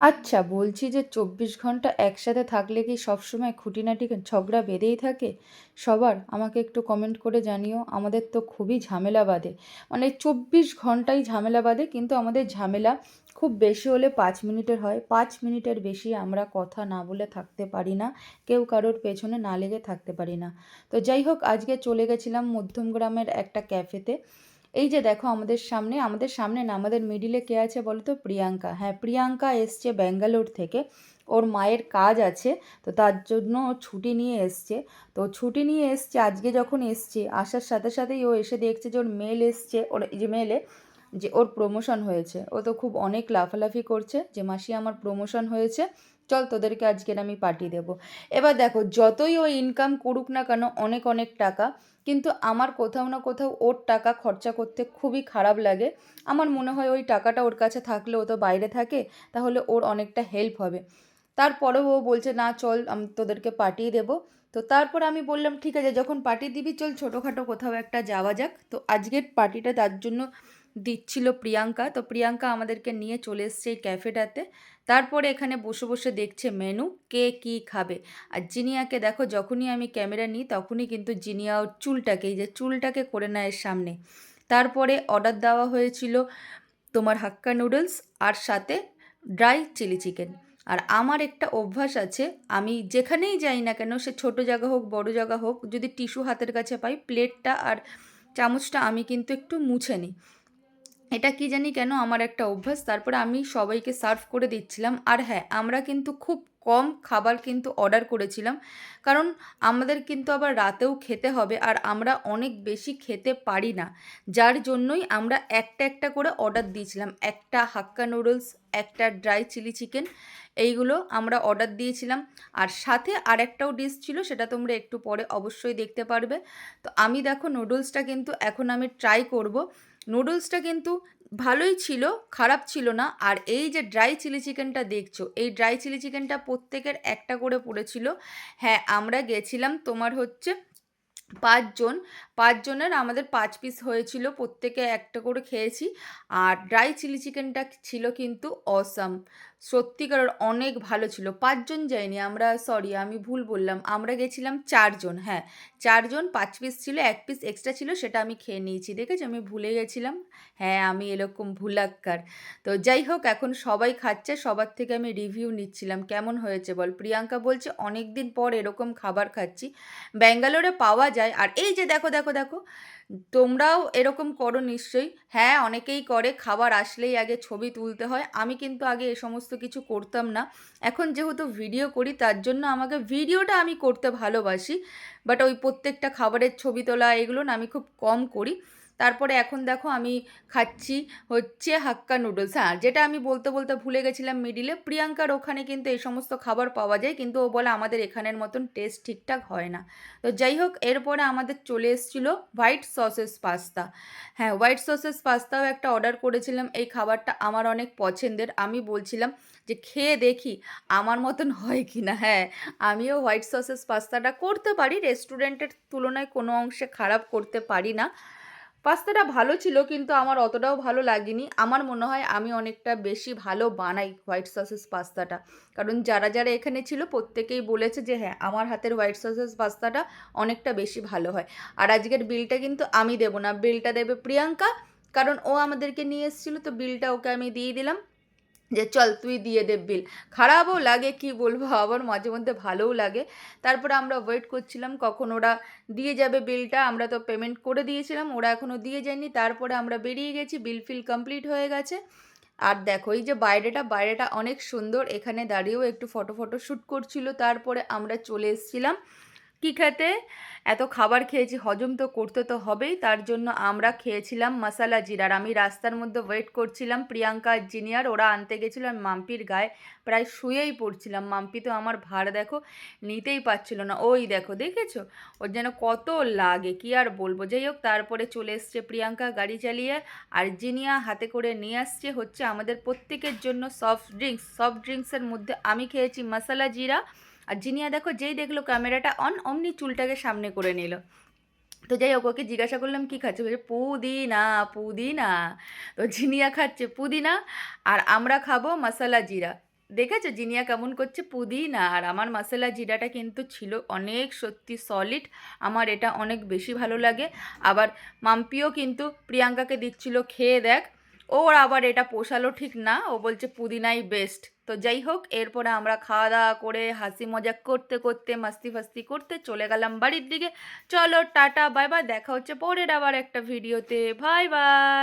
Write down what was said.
আচ্ছা বলছি যে চব্বিশ ঘণ্টা একসাথে থাকলে কি সবসময় খুঁটিনাটি ঝগড়া বেঁধেই থাকে? সবার, আমাকে একটু কমেন্ট করে জানিও। আমাদের তো খুবই ঝামেলা বাঁধে। মানে চব্বিশ ঘন্টাই ঝামেলা বাঁধে, কিন্তু আমাদের ঝামেলা খুব বেশি হলে পাঁচ মিনিটের হয়। পাঁচ মিনিটের বেশি আমরা কথা না বলে থাকতে পারি না। কেউ কারোর পেছনে না লেগে থাকতে পারি না। তো যাই হোক, আজকে চলে গেছিলাম মধ্যমগ্রামের একটা ক্যাফেতে এই যে দেখো আমাদের সামনে আমাদের সামনে না আমাদের মিডিলে কে আছে বলো তো প্রিয়াঙ্কা। হ্যাঁ প্রিয়াঙ্কা এসছে ব্যাঙ্গালোর থেকে। ওর মায়ের কাজ আছে, তো তার জন্য ছুটি নিয়ে এসছে। তো ছুটি নিয়ে এসছে, আজকে যখন এসছে, আসার সাথে সাথেই ও এসে দেখছে যে ওর মেল এসছে, ওর যে মেলে যে ওর প্রমোশন হয়েছে। ও তো খুব অনেক লাফালাফি করছে যে, মাসি, আমার প্রমোশন হয়েছে। চল তোদেরকে আজকের আমি পাঠিয়ে দেবো। এবার দেখো, যতই ও ইনকাম করুক না কেন, অনেক অনেক টাকা, কিন্তু আমার কোথাও না কোথাও ওর টাকা খরচা করতে খুবই খারাপ লাগে। আমার মনে হয় ওই টাকাটা ওর কাছে থাকলে ও তো বাইরে থাকে, তাহলে ওর অনেকটা হেল্প হবে। তারপরেও ও বলছে, না, চল, আমি তোদেরকে পাঠিয়ে দেবো। তো তারপর আমি বললাম, ঠিক আছে, যখন পার্টি দিবি, চল ছোটোখাটো কোথাও একটা যাওয়া যাক। তো আজকের পার্টিটা তার জন্য দিচ্ছিল প্রিয়াঙ্কা। তো প্রিয়াঙ্কা আমাদেরকে নিয়ে চলে এসছে এই ক্যাফেটাতে। তারপরে এখানে বসে বসে দেখছে মেনু, কে কি খাবে। আর জিনিয়াকে দেখো, যখনই আমি ক্যামেরা নিই, তখনই কিন্তু জিনিয়া ওর চুলটাকে, এই যে চুলটাকে করে নেয় এর সামনে। তারপরে অর্ডার দেওয়া হয়েছিল তোমার হাক্কা নুডলস আর সাথে ড্রাই চিলি চিকেন। আর আমার একটা অভ্যাস আছে, আমি যেখানেই যাই না কেন, সে ছোটো জায়গা হোক, বড় জায়গা হোক, যদি টিস্যু হাতের কাছে পাই, প্লেটটা আর চামচটা আমি কিন্তু একটু মুছে নিই। এটা কি জানি কেন আমার একটা অভ্যাস, তারপরে আমি সবাইকে সার্ভ করে দিচ্ছিলাম। আর হ্যাঁ আমরা কিন্তু খুব কম খাবার কিন্তু অর্ডার করেছিলাম, কারণ আমাদের কিন্তু আবার রাতেও খেতে হবে আর আমরা অনেক বেশি খেতে পারি না। যার জন্যই আমরা একটা একটা করে অর্ডার দিয়েছিলাম। একটা হাক্কা নুডলস, একটা ড্রাই চিলি চিকেন, এইগুলো আমরা অর্ডার দিয়েছিলাম। আর সাথে আর একটাও ডিশ ছিল, সেটা তোমরা একটু পরে অবশ্যই দেখতে পারবে। তো আমি দেখো নুডলসটা কিন্তু এখন আমি ট্রাই করব। নুডলসটা কিন্তু ভালোই ছিল, খারাপ ছিল না। আর এই যে ড্রাই চিলি চিকেনটা দেখছ, এই ড্রাই চিলি চিকেনটা প্রত্যেকের একটা করে পড়েছিল। হ্যাঁ আমরা গেছিলাম তোমার হচ্ছে পাঁচজন। পাঁচজনের আমাদের পাঁচ পিস হয়েছিল, প্রত্যেকে একটা করে খেয়েছি। আর ড্রাই চিলি চিকেনটা ছিল কিন্তু অসাম সত্যিকারের অনেক ভালো ছিল। পাঁচজন যাইনি, আমরা সরি আমি ভুল বললাম। আমরা গেছিলাম চারজন হ্যাঁ। চারজন, পাঁচ পিস ছিল, এক পিস এক্সট্রা ছিল, সেটা আমি খেয়ে নিয়েছি, দেখেছি? আমি ভুলে গেছিলাম। হ্যাঁ আমি এরকম ভুলাক্কার। তো যাই হোক, এখন সবাই খাচ্ছে, সবার থেকে আমি রিভিউ নিচ্ছিলাম। কেমন হয়েছে বল? প্রিয়াঙ্কা বলছে অনেক দিন পর এরকম খাবার খাচ্ছি। ব্যাঙ্গালোরে পাওয়া যায়। আর এই যে দেখো দেখো দেখো, তোমরাও এরকম করো নিশ্চয়ই। হ্যাঁ অনেকেই করে, খাবার আসলেই আগে ছবি তুলতে হয়। আমি কিন্তু আগে এ সমস্ত কিছু করতাম না। এখন যেহেতু ভিডিও করি, তার জন্য আমাকে ভিডিওটা আমি করতে ভালোবাসি। বাট ওই প্রত্যেকটা খাবারের ছবি তোলা, এগুলো না আমি খুব কম করি। তারপরে এখন দেখো আমি খাচ্ছি হচ্ছে হাক্কা নুডলস। হ্যাঁ যেটা আমি বলতে বলতে ভুলে গেছিলাম মিডিলে, প্রিয়াঙ্কার ওখানে কিন্তু এই সমস্ত খাবার পাওয়া যায়, কিন্তু ও বলে আমাদের এখানের মতন টেস্ট ঠিকঠাক হয় না। তো যাই হোক, এরপরে আমাদের চলে এসেছিল হোয়াইট সসেস পাস্তা হ্যাঁ হোয়াইট সসেস পাস্তাও একটা অর্ডার করেছিলাম, এই খাবারটা আমার অনেক পছন্দের। আমি বলছিলাম যে খেয়ে দেখি আমার মতন হয় কি না হ্যাঁ আমিও হোয়াইট সসেস পাস্তাটা করতে পারি রেস্টুরেন্টের তুলনায় কোনো অংশে খারাপ করতে পারি না। পাস্তাটা ভালো ছিল, কিন্তু আমার অতটাও ভালো লাগেনি। আমার মনে হয় আমি অনেকটা বেশি ভালো বানাই হোয়াইট সসেস পাস্তাটা। কারণ যারা যারা এখানে ছিল, প্রত্যেকেই বলেছে যে হ্যাঁ আমার হাতের হোয়াইট সসেস পাস্তাটা অনেকটা বেশি ভালো হয়। আর আজকের বিলটা কিন্তু আমি দেবো না। বিলটা দেবে প্রিয়াঙ্কা, কারণ ও আমাদেরকে নিয়ে এসেছিল, তো বিলটা ওকে আমি দিয়ে দিলাম। যে চল তুই দিয়ে দে বিল খারাপও লাগে, কি বলব, আবার মাঝে মধ্যে ভালোও লাগে। তারপরে আমরা ওয়েট করছিলাম কখন ওরা দিয়ে যাবে বিলটা আমরা তো পেমেন্ট করে দিয়েছিলাম, ওরা এখনও দিয়ে যায়নি। তারপরে আমরা বেরিয়ে গেছি বিল ফিল কমপ্লিট হয়ে গেছে। আর দেখো, এই যে বাইরেটা বাইরেটা অনেক সুন্দর। এখানে দাঁড়িয়েও একটু ফটো ফটো শ্যুট করছিল। তারপরে আমরা চলে এসেছিলাম। কী খেতে? এত খাবার খেয়েছি, হজম তো করতে তো হবেই। তার জন্য আমরা খেয়েছিলাম মশালা জিরার আমি রাস্তার মধ্যে ওয়েট করছিলাম। প্রিয়াঙ্কা জিনিয়ার ওরা আনতে গেছিল আমি মাম্পির গায়ে প্রায় শুয়েই পড়ছিলাম। মাম্পি তো আমার ভার দেখো নিতেই পারছিল না। ওই দেখো, দেখেছ? ওর যেন কত লাগে, কি আর বলব? যাই হোক, তারপরে চলে এসছে প্রিয়াঙ্কা গাড়ি চালিয়ে আর জিনিয়া হাতে করে নিয়ে আসছে হচ্ছে আমাদের প্রত্যেকের জন্য সফট ড্রিঙ্কস সফট ড্রিঙ্কসের মধ্যে আমি খেয়েছি মশালা জিরা আর জিনিয়া দেখো, যেই দেখল ক্যামেরাটা অন অমনি চুলটাকে সামনে করে নিল। তো যাই হোক, ওকে জিজ্ঞাসা করলাম, কী খাচ্ছে? বলছে, পুদিনা পুদিনা। তো জিনিয়া খাচ্ছে পুদিনা আর আমরা খাব মশলা জিরা। দেখেছ জিনিয়া কেমন করছে? পুদিনা আর আমার মশলা জিরাটা কিন্তু ছিল অনেক সত্যি সলিড আমার এটা অনেক বেশি ভালো লাগে। আবার মাম্পিও কিন্তু প্রিয়াঙ্কাকে দিচ্ছিল, খেয়ে দেখ। ওর আবার এটা পোষালো ঠিক না। ও বলছে পুদিনাই বেস্ট তো যাই হোক, এরপরে আমরা খাওয়া দাওয়া করে হাসি মজাক করতে করতে, মাস্তি ফাস্তি করতে চলে গেলাম বাড়ির দিকে। চলো টাটা বাই বাই দেখা হচ্ছে পরের আবার একটা ভিডিওতে বাই বাই